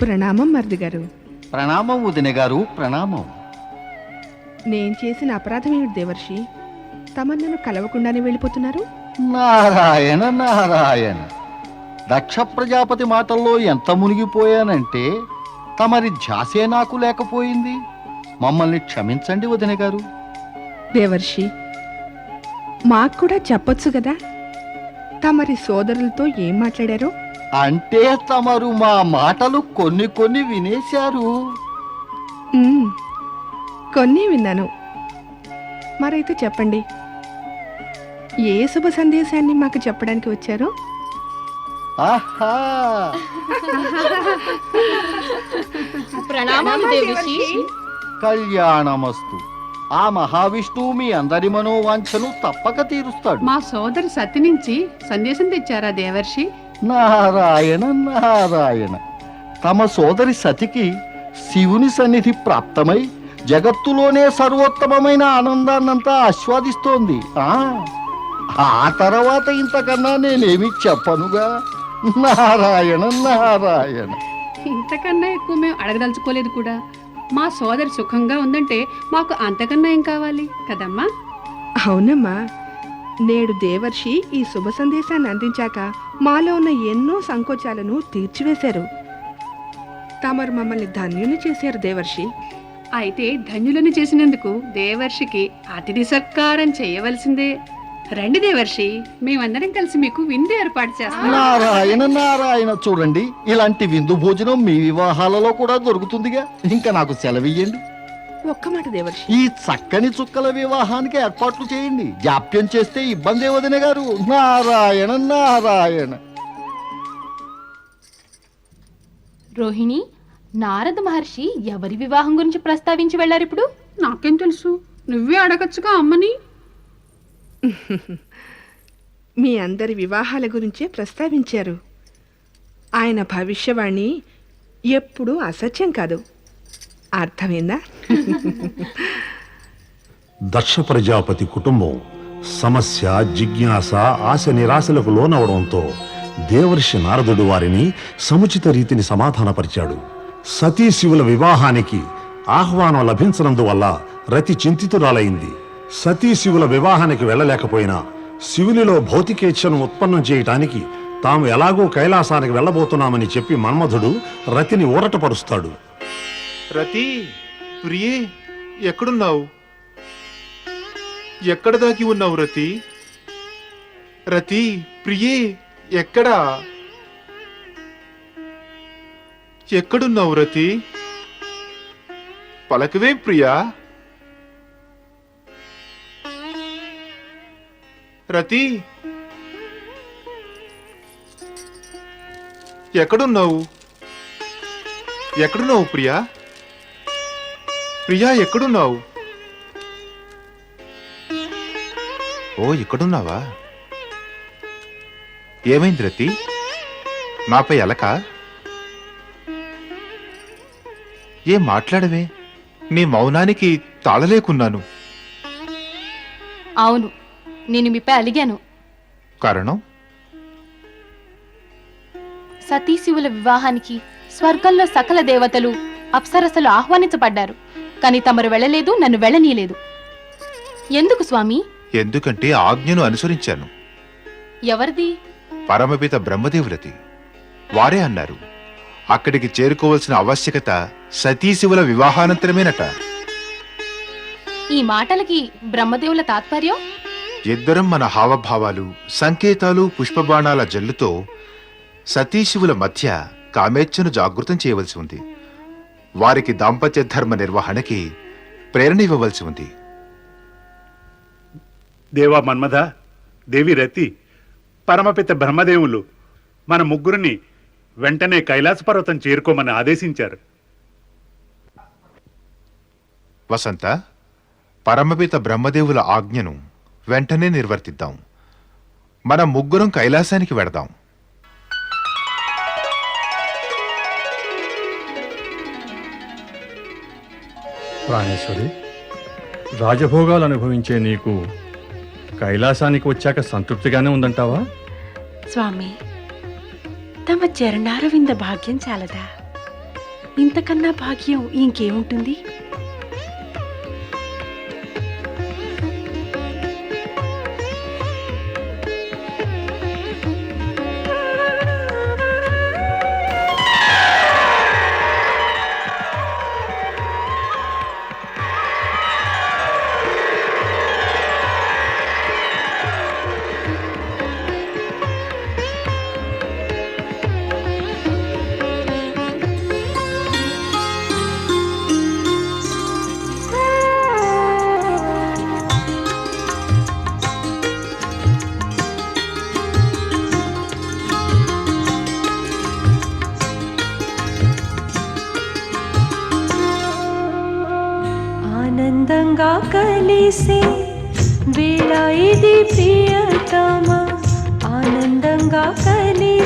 ప్రణామం మరిది గారు ప్రణామం వదిన గారు ప్రణామం. నేను చేసిన అపరాధం ఏమిటి దేవర్షి? తమరు నన్ను కలవకుండానే వెళ్ళిపోతున్నారు? నారాయణ నారాయణ. దక్ష ప్రజాపతి మాటల్లో ఎంత మునిగిపోయానంటే తమరి ధ్యాసే నాకు లేకపోయింది. మమ్మల్ని క్షమించండి వదిన గారు దేవర్షి మాకు కూడా చెప్పొచ్చు కదా? తమరి సోదరులతో ఏం మాట్లాడారో? అంటే తమరు మా మాటలు కొన్ని కొన్ని వినేశారు. కొన్ని విన్నాను. మరైతే చెప్పండి. ఏ శుభ సందేశాన్ని మాకు చెప్పడానికి వచ్చారో? ఆహా! ప్రణామాలు దేవిషి కళ్యాణమస్తు. ఆ మహావిష్ణువు మీ అందరి మనోవాంఛను తప్పక తీరుస్తాడు. మా సోదరి సతి నుంచి సందేశం తెచ్చారా దేవర్షి? నారాయణ నారాయణ. తమ సోదరి సతికి శివుని సన్నిధి ప్రాప్తమై జగత్తులోనే సర్వోత్తమమైన ఆనందాన్నంతా ఆస్వాదిస్తోంది. ఆ ఆ తర్వాత ఇంతకన్నా నేనేమి చెప్పనుగా? నారాయణ నారాయణ. ఇంతకన్నా ఎక్కువ మేము అడగదలుచుకోలేదు కూడా. మా సోదరి సుఖంగా ఉందంటే మాకు అంతకన్నా ఏం కావాలి కదమ్మా? అవునమ్మా. నేడు దేవర్షి ఈ శుభ సందేశాన్ని అందించాక మాలో ఉన్న ఎన్నో సంకోచాలను తీర్చివేశారు. తమరు మమ్మల్ని ధన్యుని చేశారు దేవర్షి. అయితే ధన్యులను చేసినందుకు దేవర్షికి అతిథి సత్కారం చేయవలసిందే. రండి దేవర్షి మేమందరం కలిసి మీకు విందు ఏర్పాటు చేస్తాం. నారాయణ నారాయణ చూడండి ఇలాంటి విందు భోజనం మీ వివాహాలలో కూడా దొరుకుతుందిగా. ఇంకా నాకు సెలవియ్యండి ఒక్క మాట దేవర్షి. ఈ చక్కని చుక్కల వివాహానికి ఏర్పాట్లు చేయండి. జాప్యం చేస్తే ఇబ్బంది వదిన గారు. నారాయణ నారాయణ. రోహిణి నారద మహర్షి ఎవరి వివాహం గురించి ప్రస్తావించి వెళ్ళారు ఇప్పుడు? నాకేం తెలుసు. నువ్వే అడగచ్చుగా అమ్మని? మీ అందరి వివాహాల గురించే ప్రస్తావించారు. ఆయన భవిష్యవాణి ఎప్పుడూ అసత్యం కాదు. అర్థమైందా? దక్ష ప్రజాపతి కుటుంబం సమస్య జిజ్ఞాస ఆశ నిరాశలకు లోనవడంతో దేవర్షి నారదుడు వారిని సముచిత రీతిని సమాధానపరిచాడు. సతీ శివుల వివాహానికి ఆహ్వానం లభించనందువల్ల రతి చింతితురాలైంది. సతీ శివుల వివాహానికి వెళ్ళలేకపోయినా శివునిలో భౌతికేచ్ఛను ఉత్పన్నం చేయటానికి తాము ఎలాగో కైలాసానికి వెళ్ళబోతున్నామని చెప్పి మన్మధుడు రతిని ఊరటపరుస్తాడు. రతి ప్రియే ఎక్కడున్నావు? ఎక్కడ దాకి ఉన్నావు రతి? రతి ప్రియే ఎక్కడా? ఎక్కడున్నావు రతి? పలకవే ప్రియా. రతి ఎక్కడున్నావు? ఎక్కడున్నావు ప్రియా? ప్రియా ఎక్కడున్నావు? ఓ ఇక్కడున్నావా ఏమైంది రతి? నాపై అలక? ఏం మాట్లాడవే? నీ మౌనానికి తాళలేకున్నాను. అవును నేను మీపై అలిగాను. కారణం? సతీశివుల వివాహానికి స్వర్గంలో సకల దేవతలు అప్సరసలు ఆహ్వానించబడ్డారు. కానీ తమరు వెళ్ళలేదు నన్ను వెళ్ళనీయలేదు. ఎందుకు స్వామి? ఎందుకంటే ఆజ్ఞను అనుసరించాను. ఎవరిది? పరమపిత బ్రహ్మదేవులది. వారే అన్నారు అక్కడికి చేరుకోవలసిన ఆవశ్యకత సతీశివుల వివాహానంతరమేనట. ఈ మాటలకి బ్రహ్మదేవుల తాత్పర్యం? ఇద్దరం మన హావభావాలు సంకేతాలు పుష్పబాణాల జల్లుతో సతీశివుల మధ్య కామేచ్ఛను జాగృతం చేయవలసి ఉంది. వారికి దాంపత్య ధర్మ నిర్వహణకి ప్రేరణ ఇవ్వవలసి ఉంది. దేవా మన్మథ దేవి రతి పరమపిత బ్రహ్మదేవులు మన ముగ్గురిని వెంటనే కైలాస పర్వతం చేరుకోమని ఆదేశించారు. వసంత పరమపిత బ్రహ్మదేవుల ఆజ్ఞను వెంటనే నిర్వర్తిద్దాం. మన ముగ్గురం కైలాసానికి వెడదాం ప్రాణేశ్వరి రాజభోగాలు అనుభవించే నీకు కైలాసానికి వచ్చాక సంతృప్తిగానే ఉందంటావా? స్వామి తమ చరణారవింద భాగ్యం చాలదా? ఇంతకన్నా భాగ్యం ఇంకేముంటుంది?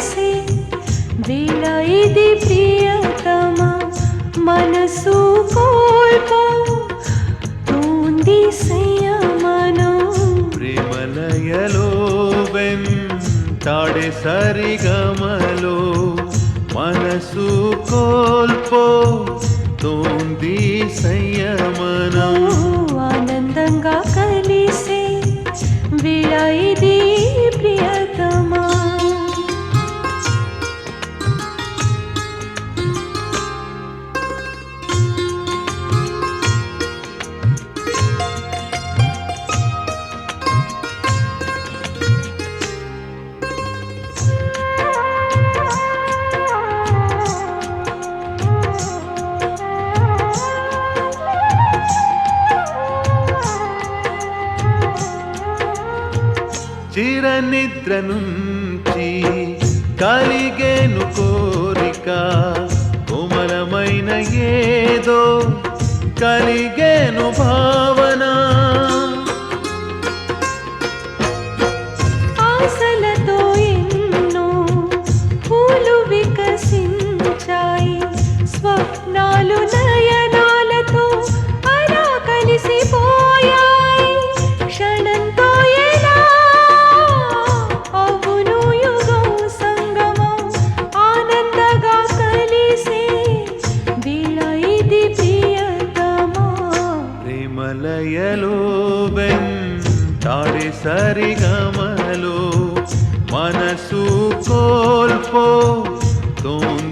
కలిసే వేళ ఇది ప్రియతమ మనసు కోల్పో తోంది సంయమనం. ప్రేమలయలో వెంటాడే సరిగమలో మనసు కోల్పో తోంది సంయమనం. ఆనందంగా కలిసే వేళ ఇది నుంచి కలిగేను కోరిక కోమలమైన ఏదో కలిగేను భావ ప్రేమలయలో వెంటాడే సరిగమలో మనసు కోల్పో తోంది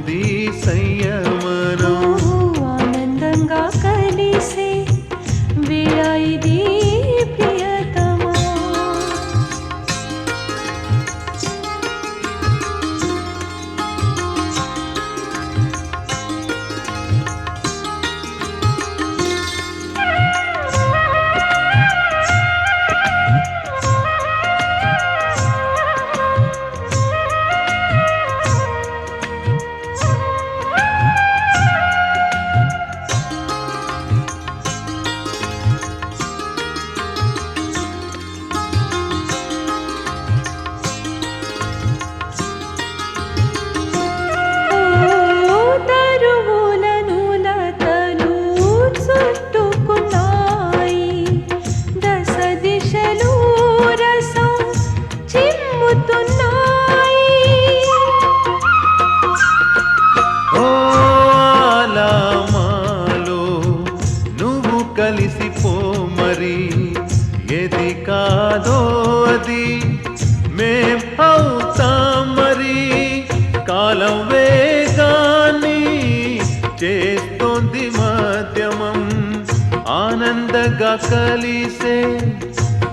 కలిసే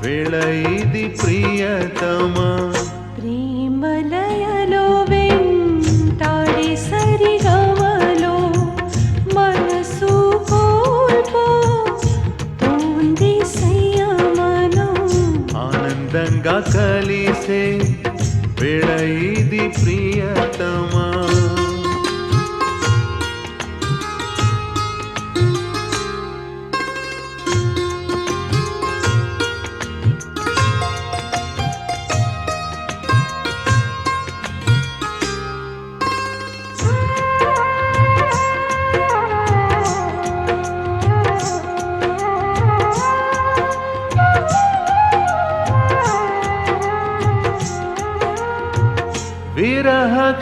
వేళ ఇది ప్రియతమా.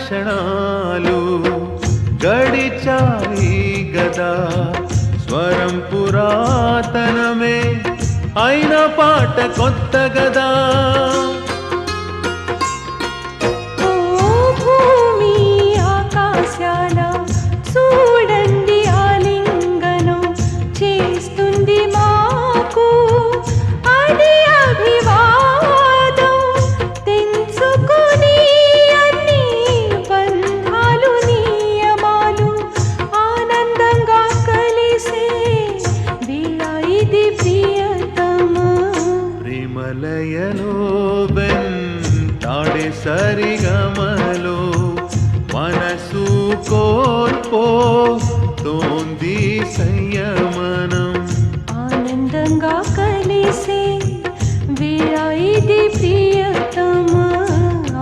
క్షణాలు గడిచాయి గదా. స్వరం పురాతనమే అయిన పాట కొత్త గదా. ఆనందంగా కలిసే వేళ ఇది ప్రియతమా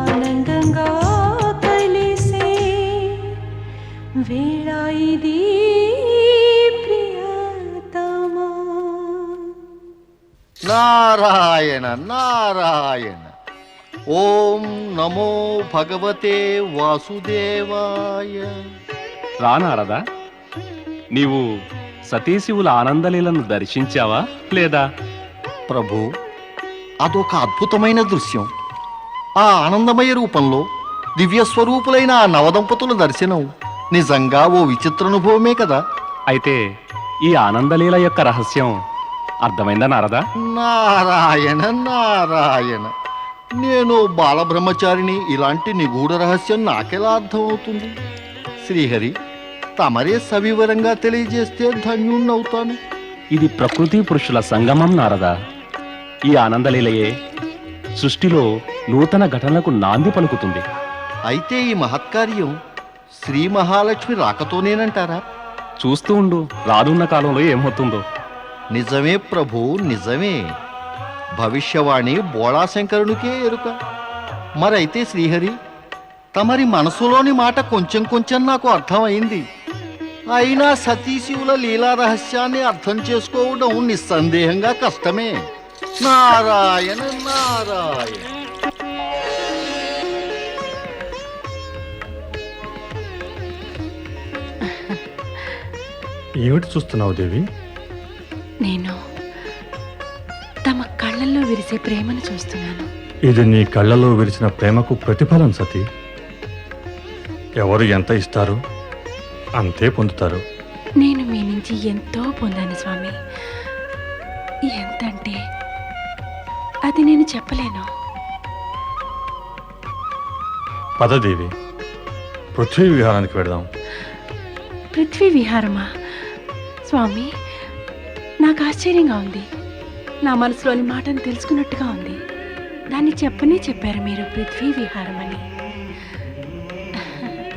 ఆనందంగా కలిసే వేళ ఇది ప్రియతమా నారాయణ నారాయణ ఓం నమో భగవతే వాసుదేవాయ రా నారదా నీవు సతీశివుల ఆనందలీలను దర్శించావా లేదా? ప్రభు అదొక అద్భుతమైన దృశ్యం. ఆ ఆనందమయ రూపంలో దివ్య స్వరూపులైన ఆ నవదంపతుల దర్శనం నిజంగా ఓ విచిత్రానుభవమే కదా? అయితే ఈ ఆనందలీల యొక్క రహస్యం అర్థమైందా నారదా? నారాయణ నారాయణ. నేను బాలబ్రహ్మచారిని ఇలాంటి నిగూఢ రహస్యం నాకెలా అర్థమవుతుంది? శ్రీహరి తమరే సవివరంగా తెలియజేస్తే ధన్యుణ్ణవుతాను. ఇది ప్రకృతి పురుషుల సంగమం నారదా. ఈ ఆనందలీలయే సృష్టిలో నూతన ఘటనలకు నాంది పలుకుతుంది. అయితే ఈ మహత్కార్యం శ్రీ మహాలక్ష్మి రాకతోనేనంటారా? చూస్తూ ఉండు రానున్న కాలంలో ఏమవుతుందో. నిజమే ప్రభు నిజమే. భవిష్యవాణి బోళాశంకరునికే ఎరుక. మరైతే శ్రీహరి తమరి మనసులోని మాట కొంచెం కొంచెం నాకు అర్థమైంది. అయినా సతీశివుల లీలా రహస్యాన్ని అర్థం చేసుకోవడం నిస్సందేహంగా కష్టమే. నారాయణ నారాయణ. ఏమిటి చూస్తున్నావు దేవి? నేను తమ కళ్ళల్లో విరిసే ప్రేమను చూస్తున్నాను. ఇది నీ కళ్ళలో విరిచిన ప్రేమకు ప్రతిఫలం సతీ. ఎవరు ఎంత ఇస్తారో? అంతే పొందుతారు. నేను మీ నుంచి ఎంతో పొందాను స్వామి. ఎంతంటే అది నేను చెప్పలేను. పదదేవి పృథ్వీ విహారానికి వెడదాం పృథ్వీ విహారమా? స్వామి నాకు ఆశ్చర్యంగా ఉంది. నా మనసులోని మాటను తెలుసుకున్నట్టుగా ఉంది. దాన్ని చెప్పనే చెప్పారు మీరు పృథ్వీ విహారం అని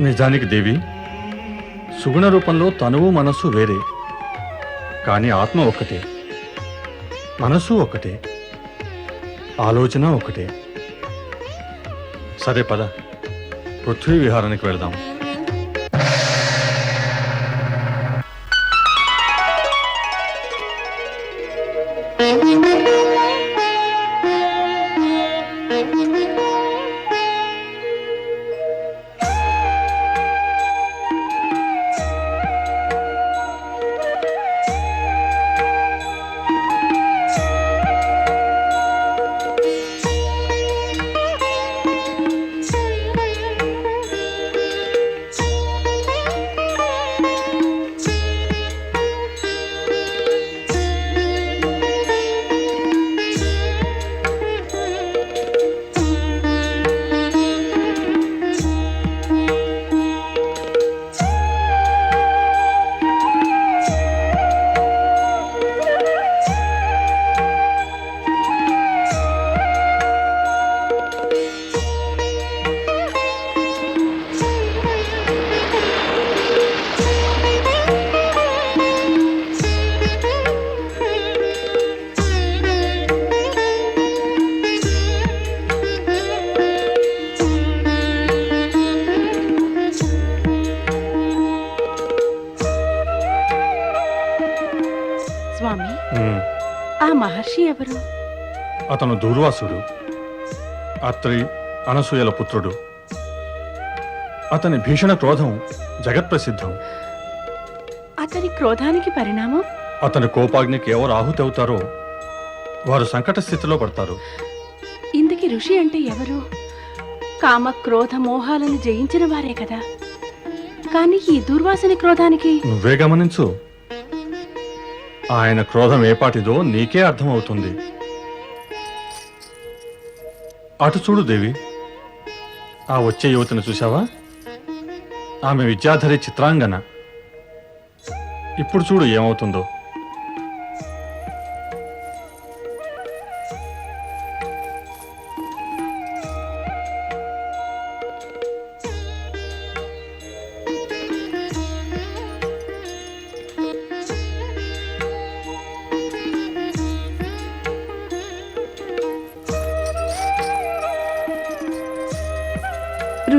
నిజానికి దేవి సుగుణ రూపంలో తనువు మనస్సు వేరే. కానీ ఆత్మ ఒక్కటే. మనసు ఒకటే ఆలోచన ఒకటే సరే పద. పృథ్వీ విహారానికి వెళదాం. స్వామి మహర్షి ఎవరు? అతను దూర్వాసుడు అత్రి అనసూయల పుత్రుడు. అతని భీషణ క్రోధం జగత్ప్రసిద్ధం. అతని క్రోధానికి పరిణామం? అతని కోపాగ్నికి ఎవరు ఆహుతి అవుతారో వారు సంకట స్థితిలో పడతారు. ఇందుకి ఋషి అంటే ఎవరు? కామ క్రోధ మోహాలను జయించిన వారే కదా. కానీ ఈ దుర్వాసని క్రోధానికి నువ్వే గమనించు ఆయన క్రోధం ఏపాటిదో నీకే అర్థమవుతుంది. అటు చూడు దేవి. ఆ వచ్చే యువతిని చూసావా ఆమె విద్యాధరి చిత్రాంగన. ఇప్పుడు చూడు ఏమవుతుందో.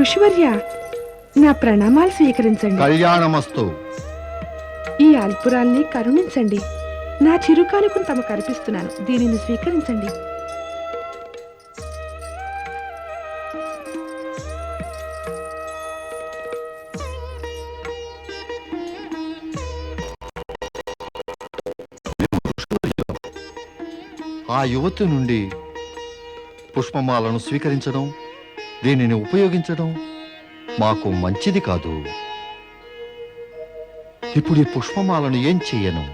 ఋషివర్య నా ప్రణామాలు స్వీకరించండి. కళ్యాణమస్తు. ఈ అల్పురాల్ని కరుణించండి. నా చిరుకానుకను తమకు అర్పిస్తున్నాను దీనిని స్వీకరించండి. ఆ యువతి నుండి పుష్పమాలను స్వీకరించడం దీనిని ఉపయోగించడం మాకు మంచిది కాదు. ఇప్పుడు ఈ పుష్పమాలను ఏం చెయ్యను